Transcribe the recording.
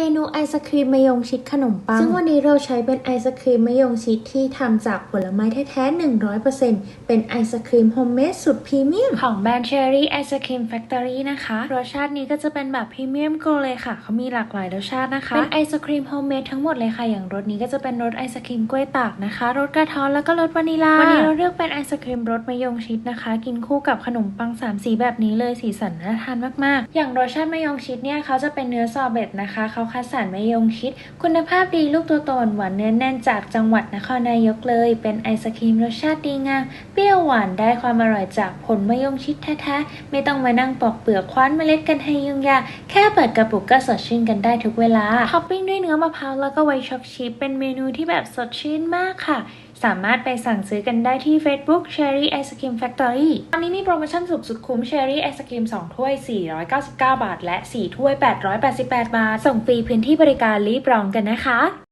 เมนูไอศครีมมะยงชิดขนมปัง ซึ่งวันนี้เราใช้เป็นไอศครีมมะยงชิดที่ทำจากผลไม้แท้ๆ 100%เป็นไอศครีมโฮมเมดสุดพรีเมียม ของแบรนด์เชอรี่ไอศครีมแฟคทอรี่นะคะ รสชาตินี้ก็จะเป็นแบบพรีเมียมโกเลยค่ะ เขามีหลากหลายรสชาตินะคะ เป็นไอศครีมโฮมเมดทั้งหมดเลยค่ะ อย่างรสนี้ก็จะเป็นรสไอศครีมกล้วยตากนะคะ รสกระท้อนแล้วก็รสวานิลา วันนี้เราเลือกเป็นไอศครีมรสมะยงชิดนะคะ กินคู่กับขนมปังสามสีแบบนี้เลย สีสันน่าทานมากๆ อย่างรสชาติมะยงชิดเนี่ยเขาจะเป็นเนื้อซอเบตนะคะเขาคัดสรรมะยงชิด คุณภาพดีลูกตัวโตหวานเนื้อแน่นจากจังหวัดนครนายกเลย เป็นไอศครีมรสชาติดีงามเปรี้ยวหวานได้ความอร่อยจากผลมะยงชิดแท้ๆไม่ต้องมานั่งปอกเปลือกคว้านเมล็ดกันให้ยุ่งยากแค่เปิดกระปุกก็สดชื่นกันได้ทุกเวลาท็อปปิ้งด้วยเนื้อมะพร้าวแล้วก็ไวช็อกชีสเป็นเมนูที่แบบสดชื่นมากค่ะสามารถไปสั่งซื้อกันได้ที่ Facebook Cherry Ice Cream Factory ตอนนี้มีโปรโมชั่นสุดสุดคุ้ม Cherry Ice Cream 2 ถ้วย 499 บาท และ 4 ถ้วย 888 บาท ส่งฟรีพื้นที่บริการรีบรองกันนะคะ